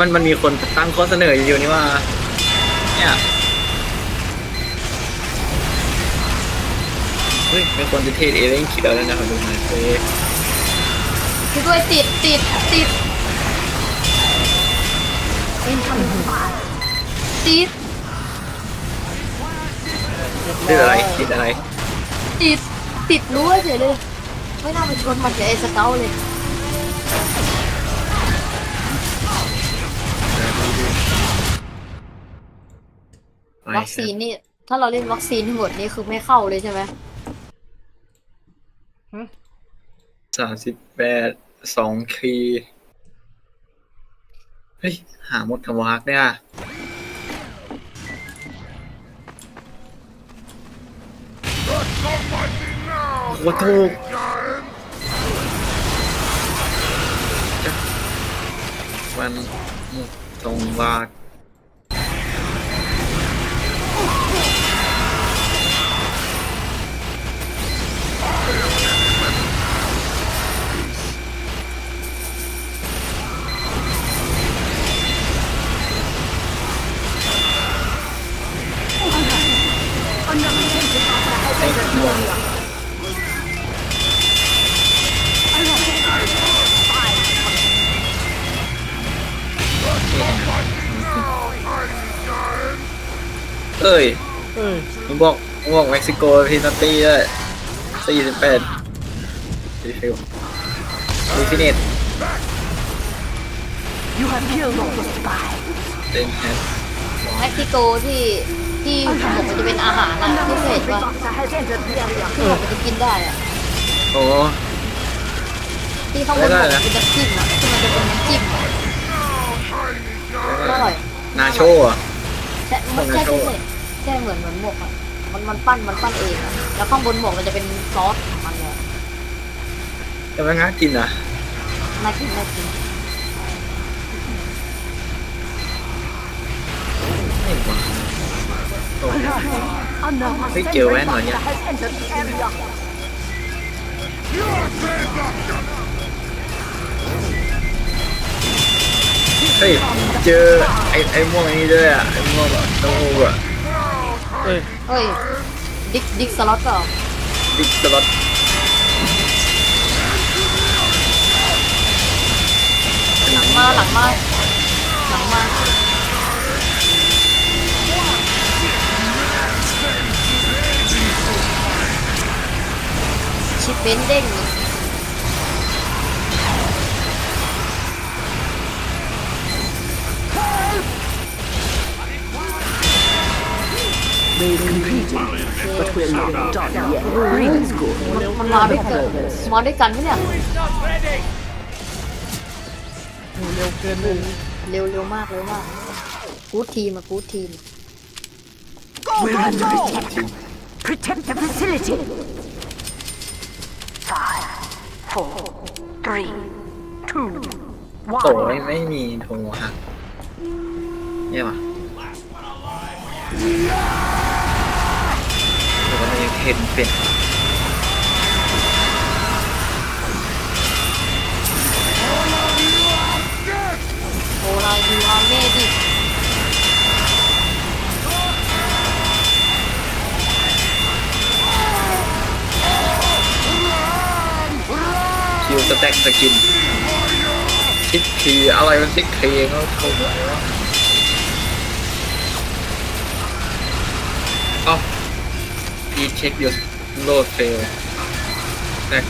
มันมันมีคนตั้งข้อเสนออยู่นี่ว่า เนี่ยเฮ้ยมีคนจะเทรดเอเล่นคิดเอาแล้วนะครับดูหน่อยเฮ้ยคือด้วยติดติดติด Incoming fire. ติดติดอะไรติดอะไร ติดติดรั้วเฉยเลย ไม่น่าไปชนมันกับไอ้สเกลเลย วัคซีนนี่ ถ้าเราเล่นวัคซีนทั้งหมดนี่คือไม่เข้าเลยใช่ไหมสามสิบแปดสองคีย์เฮ้ย หาหมดทำวักเนี่ยโอ้ถูกจะมันหมดทงวาก อ้ยเอ้ยมึงบอกมึงบอกเม็กซิโกพีนัตตี้ด้วยสี่สิบแปดรีฟิลรีฟิเนต You have killed all the spies. เต็นแฮนเม็กซิโกที่ที่ผมบอกมันจะเป็นอาหารอะที่เคยเห็น Every ว่า doctor has entered the area. ที่บอกมันจะกินได้อะโอ้ ที่ข้างบนบอกมันเป็นน้ำจิ้มอะที่มันจะเป็นน้ำจิ้มอะอร่อยนาโชอะใช่ไม่ใช่ใช่ใช่ใช่เหมือนเหมือนหมกอะมันมันปั้นมันปั้นเองอะแล้วข้างบนหมกมันจะเป็นซอสของมันเลยแต่ว่าง่ากินอะน่ากินน่ากินไม่หวานโอ้ Unknown Thấy Sentry chiều ấy mà doctor nha. has entered the area. เฮ้ยเจอไอ้ไอ้ม่วงไอ้นี่ด้วยอะไอ้ม่วงอะเต้าหู้อะ เอ้ยเฮ้ย ดิกดิกสล็อตเปล่าบิ๊กสล็อตหลังมาหลังมาหลังมาชิปเบนเด้ง They've completed, but we're not done yet. Green is good. มันมาด้วยกันมาด้วยกันไหมเนี่ยเร็วเกินเลยเร็วเร็วมากเร็วมากกูดทีมอะกูดทีม We're under attack. Protect the facility. Five, four, three, two, โอ้ one. ยไม่มีโทรหักเนี่ยวะแต่ว่า เห็นเป็นโอลายูอาเมดิคิวสแต็กสกินซิกคีอะไรมันซิกคีเขาโทรอะไรวะเอ้าพีเช็คยูโหลดเฟลแต็ก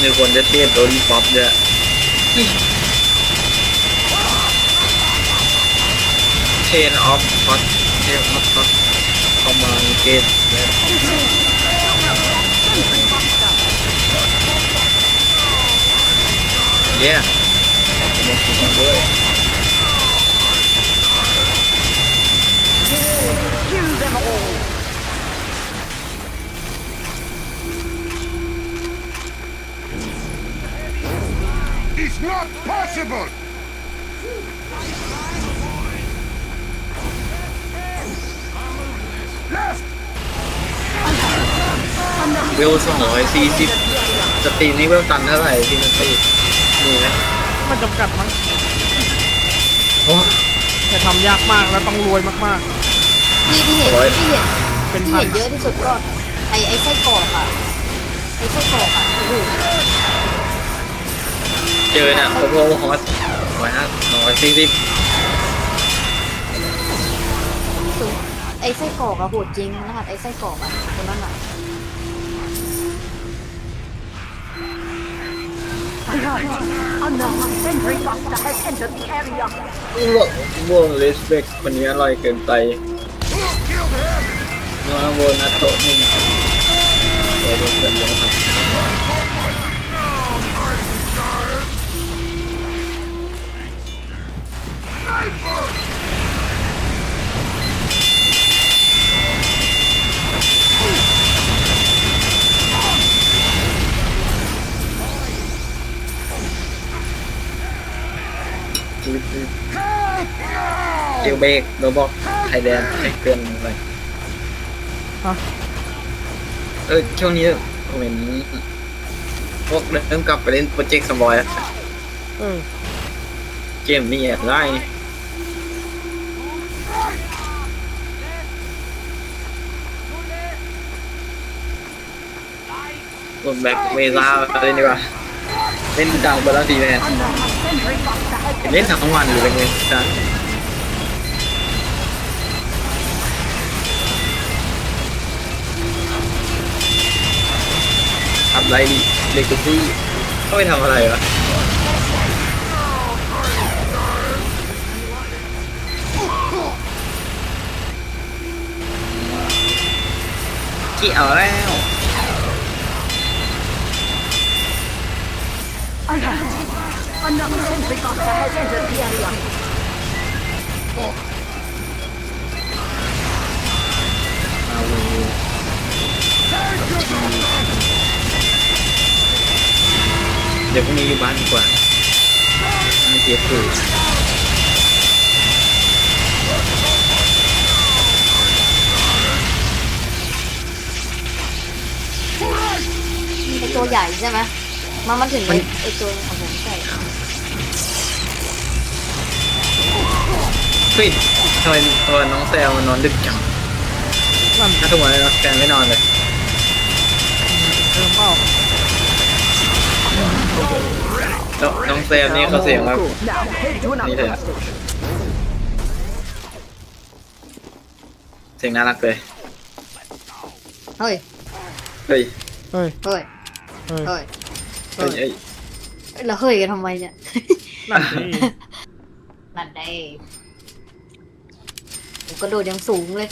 มีคนจะเทศโดนป๊อปด้วยเทนออฟพอต เทนออฟพอตเข้ามาเกตเย้มาคุยด้วย Kill them all. Not possible! ลสองร้อยสี่สิบสตรีมนี่เวลตันเท่าไหร่พี่นัตตี้มีไหมมันจำกัดมั้งโอ้แต่ทำยากมากแล้วต้องรวยมาก ที่ที่เห็นร้อยที่เห็นๆเป็นที่พัน เห็นเยอะที่สุดก็ไอไอไส้กรอกอะไอไส้กรอกอะโอ้โหเจอเนี่ยโอ้โหฮอสร้อยห้าร้อยสี่สิบถึงไอไส้กรอกอะโหดจริงรหัสไอไส้กรอกอะคนนั้นอะ บกคนนี้อร่อยเกินไปเนื้อโวนัทโตะหนึ่งโอ้โหเป็นยังครับ เอลเบกโรบอกไทยแลนด์ให้เกินไปฮะ เออช่วงนี้ผมเห็นพวกเริ่มกลับไปเล่นโปรเจกต์สมบอยแล้วเออเกมนี้แอบได้นี่กดแบบเวลาเล่นดีกว่าเล่นดังไปแล้วดีแมน Another sentry buster has เล่นทั้งวันอยู่เลยเว้ยจ้ะ ไลเลกูซี่เข้าไปทำอะไรวะเขี้พบกับเอาแล้วเอา เลยเดี๋ยวพรุ่งนี้อยู่บ้านดีกว่าไม่เสียคือไอตัวใหญ่ใช่ไหมมันมันถึงไอไอตัวของผมใช่เฮ้ยทำไมตัวน้องแซวมันนอนดึกจังนั่นถ้าทุกวันนี้แกไม่นอนเลยเติมเปล่า แล้วน้องแซมนี่เขาเสียงแบบ Now head to an Need upgrade it. station. เสียงน่ารักเลย เฮ้ย เฮ้ยเฮ้ยเฮ้ย เฮ้ยเฮ้ย เฮ้ยเอ้ยแล้วเฮ้ยกันทำไมเนี่ย นั่นสินั่นได้ผมกระโดดยังสูงเลย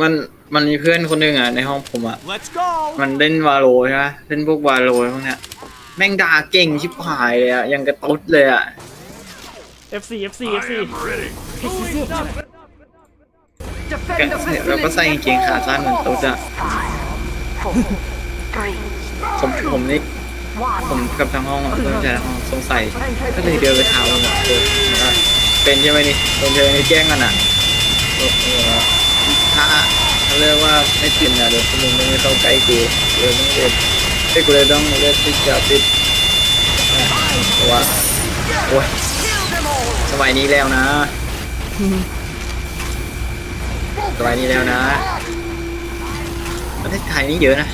มันมันมีเพื่อนคนหนึ่งอะในห้องผมอะ Let's go! มันเล่นวาโลใช่ไหมเล่นพวกวาโลพวกเนี้ย แม่งด่าเก่งชิบหายเลยอะยังกระตุ้ดเลยอะ FC FC FC This is it. แก Defend the แล้วก็ใส่กางเกงขาสั้นเหมือนตุ๊ดอะ Four, three, ผมผมนี่ one. ผมกับทางห้องอะเพื่อนชายทางห้องสงสัยก็เลยเดินไปถามมันอะเออว่าเป็นใช่ไหมนี่เป็นใช่ไหมนี่แจ้งกันอะเออเออถ้าถ้าเรียกว่าไม่ติดนะเดี๋ยวคุณลุงไม่เข้าใกล้กูเดี๋ยวต้องเรียน ไอ้กูเลยต้องเรียกติดจะติดว่าโอ้ยสมัยนี้แล้วนะสมัยนี้แล้วนะประเทศไทยนี่เยอะนะ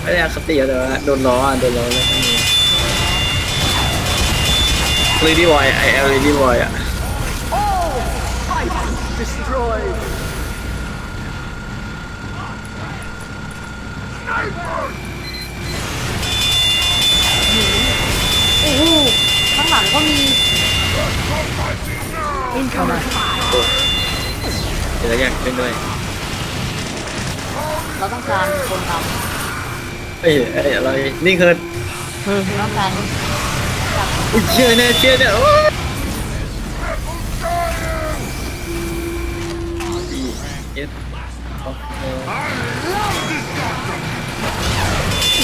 ไม่ได้อคติแต่ว่าโดนล้อโดนล้อแล้วก็มีลีดี้บอยไอเอลลีดี้บอยอะ โอ้โหข้างหลังก็มี Incoming fire. เดี๋ยวเราอยากเล่นด้วยเราต้องการคนทเอ้ยเอ้ยอะไรนี่คือเฮ้ยำต้องการ อุ้ยเชื่อเนี่ยเชื่อเนี่ยโอ้ย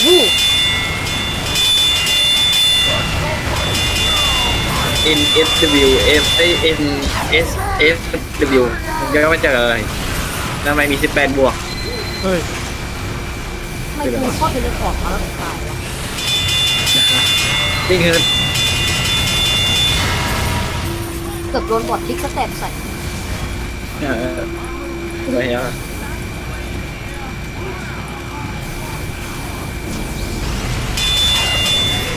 N S W F ไอ N S S W มันย่อมาจากอะไรทำไมมี 18 บวก เฮ้ยไม่กูชอบเทเลพอร์ตมาแล้วตายวริงเหรอเกือบโดนบอดลิกสแตปใส่ เอออะไรอะ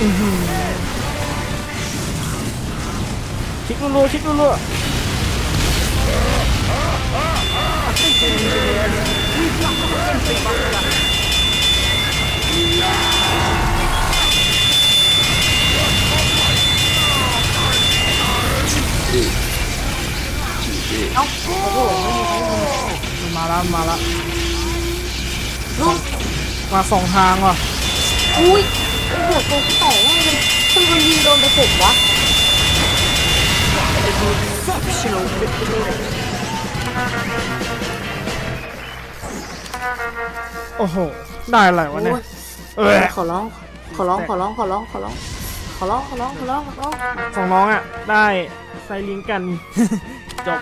คลิกรัวๆคลิกรัวเอ้าโอ้โหไม่มีใครยิงๆมาแล้วมาแล้วมาสองทางว่ะ อุ้ย โอ้โหตัวแตกแน่เลยทำไมมันยิงโดนไปผมวะ Exceptional victory. โอ้โห ได้อะไรวะเนี่ย เออขอร้อง ขอร้อง ขอร้อง ขอร้อง ขอร้อง ขอร้อง ขอร้อง ขอร้อง ขอร้อง ของน้องอะ ได้ไซลิงกัน จบ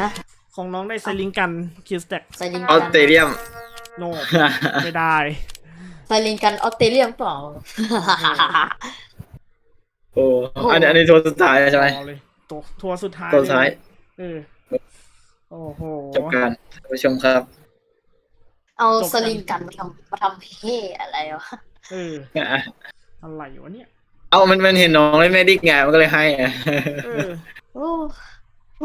นะของน้องได้ไซลิงกันคิวสแต็กไซลินออสเตรเลียม โนไม่ได้ ไซลินกันออสเตรเลียเปล่า โอ้อันนี้อันนี้ตัวสุดท้ายใช่ไหมต่อเลยตัวทัวร์สุดท้ายตัวสุดท้ายเออโอ้โหจบการท่านผู้ชมครับ เอาจบกันสลิงกันมาทำมาทำเพ่อะไรวะเอออะอะไรวะเนี่ย เอามันมันเห็นน้องเล่นแมดิกไงมันก็เลยให้อะ เออ โอ้